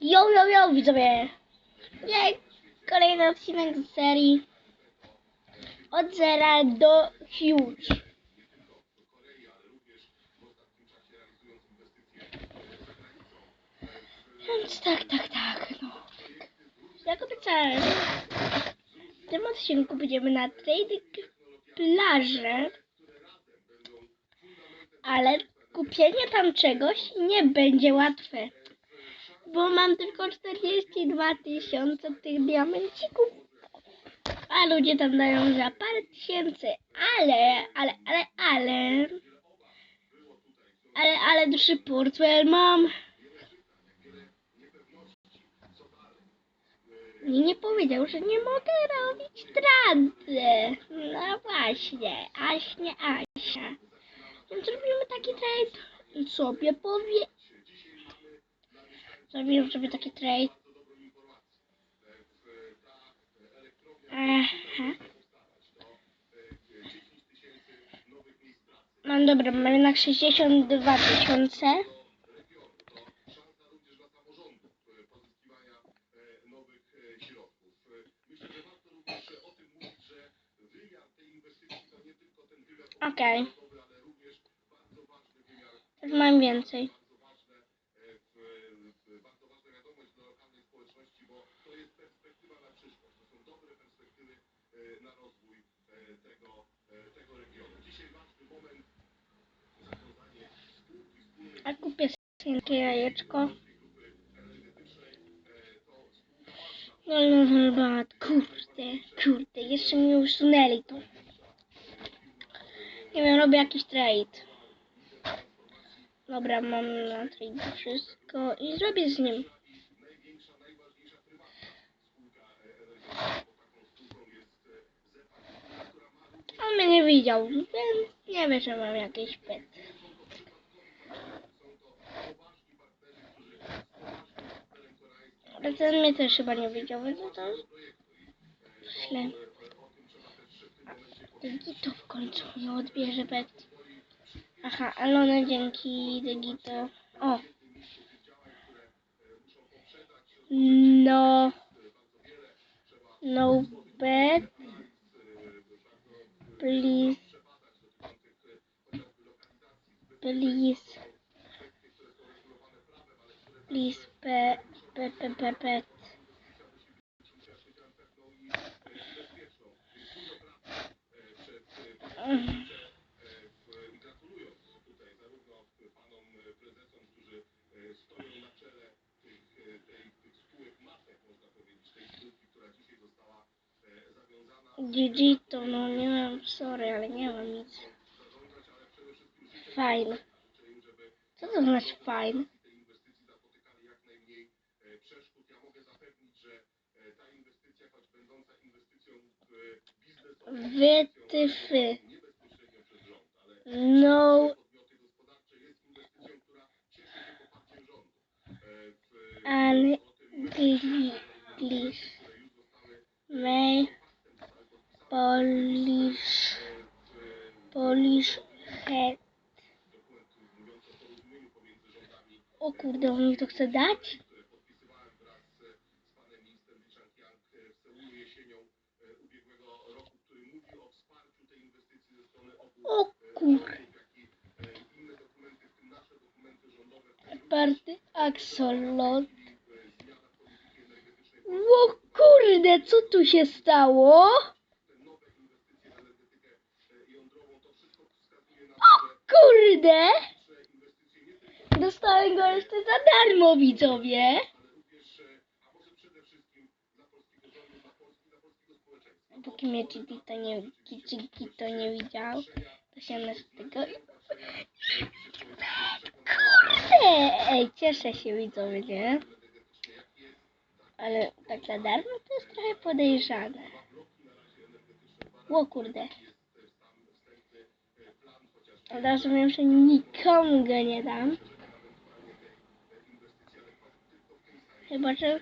Yo, yo, yo, widzowie! Nie, kolejny odcinek z serii od zera do huge. Więc tak, tak, tak, no. Jak obiecałem, w tym odcinku będziemy na trading plaży, ale kupienie tam czegoś nie będzie łatwe bo mam tylko 42 tysiące tych diamencików. A ludzie tam dają za parę tysięcy. Ale, ale, ale, ale. Ale, ale duży portfel mam. I nie powiedział, że nie mogę robić trady. No właśnie, Aśnie, Asia. Więc robimy taki trade i sobie powie, Zrobiłem sobie taki trade. Aha. Mam dobra, mam jednak 62 tysiące. Okej. Już mam więcej. A kupię takie jajeczko. No no no, kurde, kurde, jeszcze mi usunęli to. Nie wiem, robię jakiś trade. Dobra, mam na trade wszystko i zrobię z nim. On mnie nie widział, więc nie wie, że mam jakiś pet. Ale ten mnie też chyba nie widział, więc to źle. Degito w końcu nie odbierze pet. Aha, Alona dzięki Degito. O! No. No bet. Please. Please. Please, pe, pe, pe, pe, pet. Mm. GG to no nie mam, sorry, ale nie mam nic. Fajne. Co to znaczy fajne? Wytyfy. No. English. May. Polish. Polish head. O kurde, on mi to chce dać? O kur... Party Axolot. O kurde, co tu się stało? O kurde! Dostałem go jeszcze za darmo, widzowie. Póki mnie Gigi to nie, Gigi to nie widział, to się na tego... Kurde! Ej, cieszę się, widzowie, nie? Ale tak za darmo to jest trochę podejrzane. O kurde. Od razu wiem, że nikomu go nie dam. Chyba, że...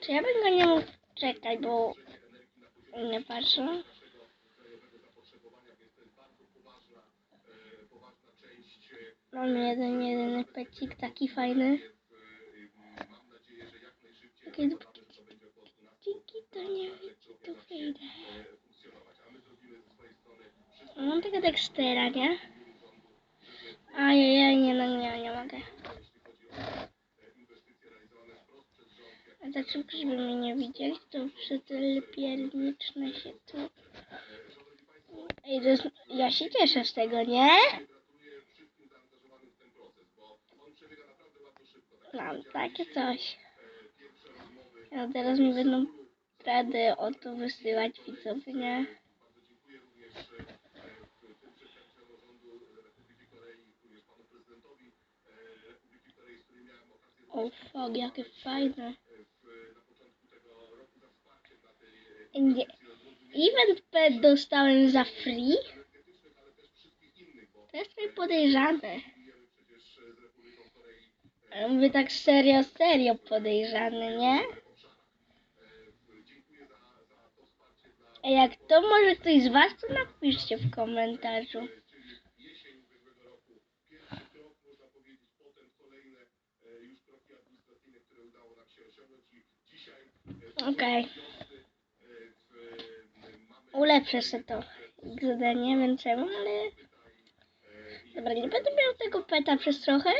Czy ja bym go nie mógł czekać, bo... Nie patrzę. Mam jeden, jedyny pecik taki fajny. Okej, dopóki dzięki to nie to wyjdę. Mam tego Dextera, nie? Ajajaj, nie, no nie, nie mogę. A tak szybko, żeby mnie nie widzieli, to przytylpiernicznę się tu. Ej, to jest, ja się cieszę z tego, nie? Mam takie coś. A teraz mi będą rady o to wysyłać widzowie, nie? O fuck, jakie fajne. Event pet dostałem za free? To jest trochę podejrzane. Ale mówię tak serio, serio podejrzane, nie? A jak to może ktoś z was, to napiszcie w komentarzu. Okej. Ulepszę sobie to XD, nie wiem czemu, ale... Dobra, nie będę miał tego peta przez trochę,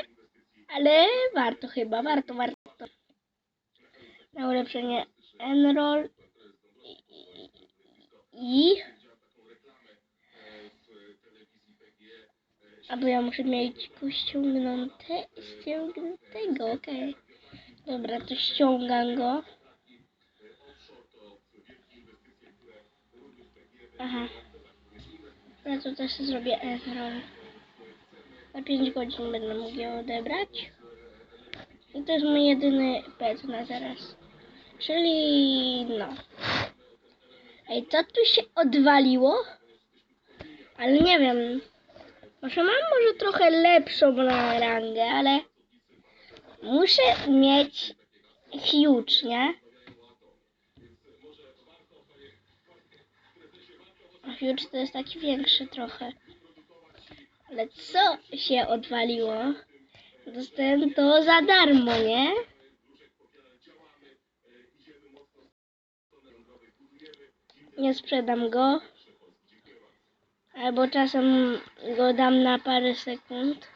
ale warto chyba, warto, warto. Na ulepszenie Enroll i... i... Albo ja muszę mieć go ściągnięte ściągniętego, okej. Dobra, to ściągam go. Aha. Ja to też zrobię enroll. Na 5 godzin będę mógł je odebrać. I to jest mój jedyny pet na zaraz. Czyli no. Ej, co tu się odwaliło? Ale nie wiem. Może mam może trochę lepszą rangę, ale muszę mieć huge, nie? Huge to jest taki większy trochę. Ale co się odwaliło? Dostałem to za darmo, nie? Nie sprzedam go. Albo czasem go dam na parę sekund.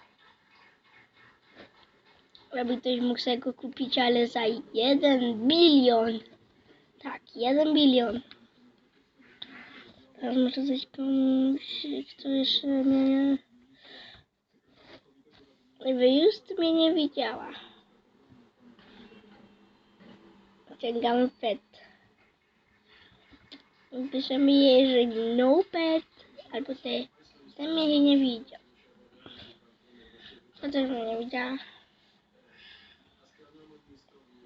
Aby ktoś mógł sobie go kupić, ale za jeden bilion. Tak, jeden bilion. Muszę coś komuś, kto jeszcze mnie... Wy już mnie nie widziała. Ciągamy pet. Piszemy jej, że no pet, albo te, ten mnie nie widział. To też mnie nie widziała.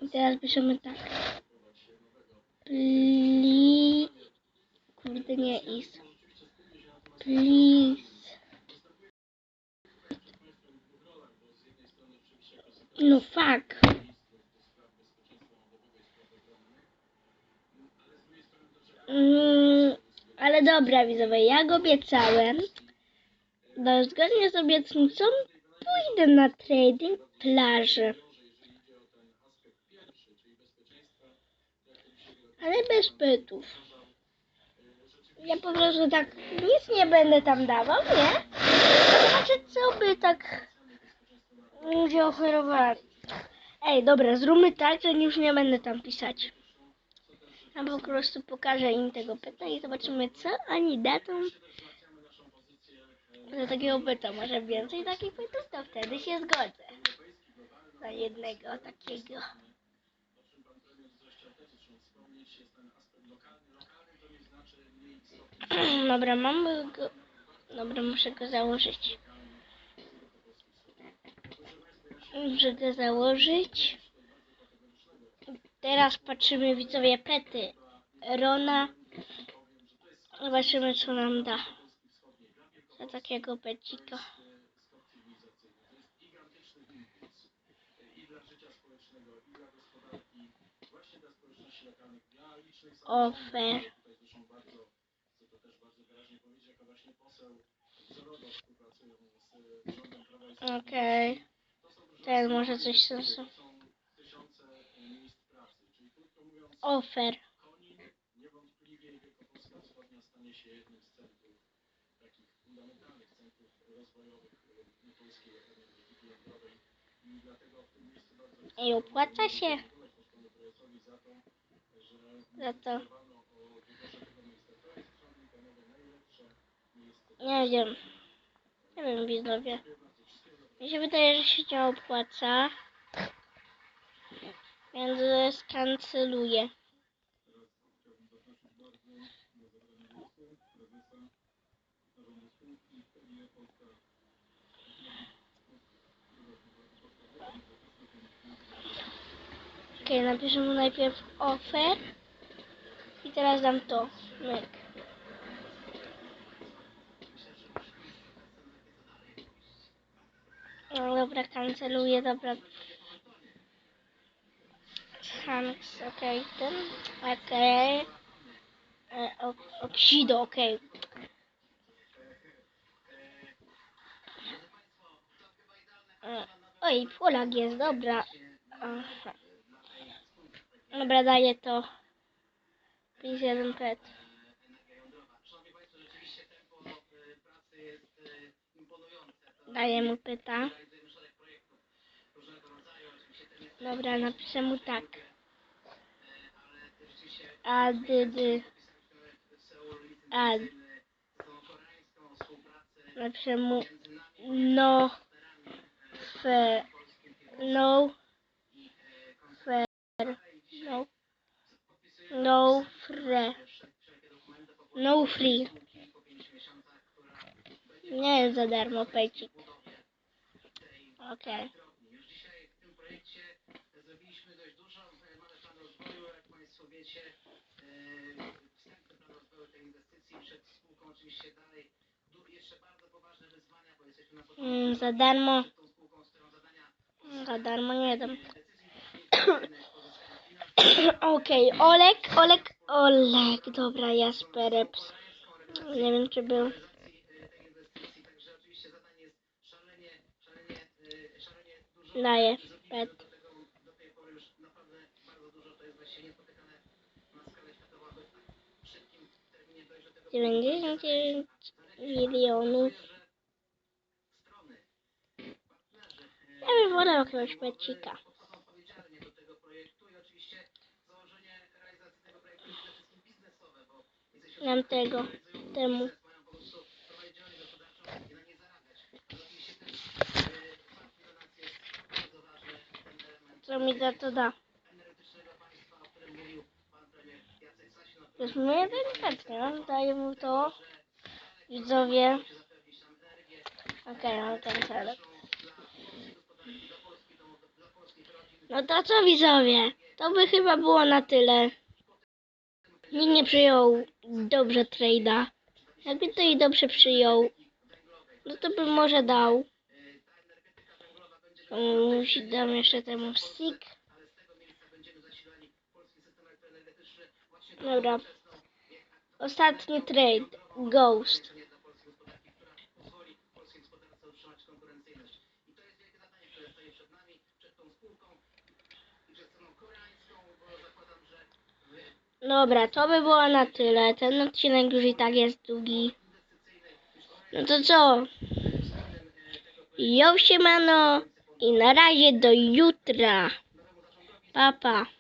I teraz piszemy tak. Pli... Kurde, nie is. Please. No fuck. Mm, ale dobra, widzowie, jak obiecałem, no zgodnie z obietnicą pójdę na trading plaży. Ale bez pytów. Ja po prostu tak nic nie będę tam dawał, nie? Znaczy, co by tak ludzie oferowali. Ej, dobra, zróbmy tak, że już nie będę tam pisać. Ja po prostu pokażę im tego pyta i zobaczymy, co oni dadzą do takiego pyta. Może więcej takich pytów, to wtedy się zgodzę. Na jednego takiego. Dobra, mam go. Dobra, muszę go założyć. Go założyć. Teraz patrzymy widzowie pety Rona. Zobaczymy co nam da. Za takiego pecika. Ofer. Okej. Ten może coś sensu. ofer. I opłaca się. Za to. Nie wiem. Nie wiem, widzowie. Mi się wydaje, że się nie opłaca. Więc skanceluję. Okej, napiszę mu najpierw offer. I teraz dam to. Myk. No dobra, kanceluję, dobra. Hanks, okej, ten, okej. E, o- Oksido, okej. E, Oj, Polak jest, dobra. Aha. Dobra, daję to. 51 pet. Daję mu pyta. Dobra, napiszę mu tak. A, dy. A. Napiszę mu no. Fe. No. Fair. No. No free. No free. Nie jest za darmo pecik. Okej. Zrobiliśmy dość dużo, e, mamy plan rozwoju, jak Państwo wiecie, e, wstępny plan rozwoju tej inwestycji przed spółką oczywiście dalej. Jeszcze bardzo poważne wyzwania, bo jesteśmy na początku Mm, za darmo. tą spółką, z którą zadania Za darmo nie dam. finansów, Okej, Olek, Olek, Olek. Dobra, Jaspereps. Nie wiem, czy był. realizacji e, tej inwestycji, także oczywiście zadań jest szalenie, szalenie, e, szalenie dużo. Daję. Zrobiliśmy Pet. do tego do tej pory już naprawdę bardzo dużo, to jest właściwie niespotykane na skalę światową, aby w tak szybkim terminie dojść do tego 99 milionów. Ja bym wolał jakiegoś pecika. do tego projektu i oczywiście założenie realizacji tego projektu jest przede wszystkim biznesowe, bo jesteśmy Dam tego, realizują temu. biznes, mają po prostu prowadzić działalność gospodarczą i na nie zarabiać. Ale oczywiście też e, fakt dla nas jest bardzo ważny, ten element Co mi za to da? energetycznego państwa, o którym mówił pan premier Jacek Sasin, o To jest moje delikatnie. no. Daję mu to. Widzowie. Okej, mam ten rodzin. No to co widzowie? To by chyba było na tyle. Nikt nie przyjął dobrze trade'a. Jakby to i dobrze przyjął, no to bym może dał. Dam jeszcze temu stick. Dobra. Ostatni trade. Ghost. Dobra, to by było na tyle. Ten odcinek już i tak jest długi. No to co? Jo siemano i na razie do jutra. Papa. Pa.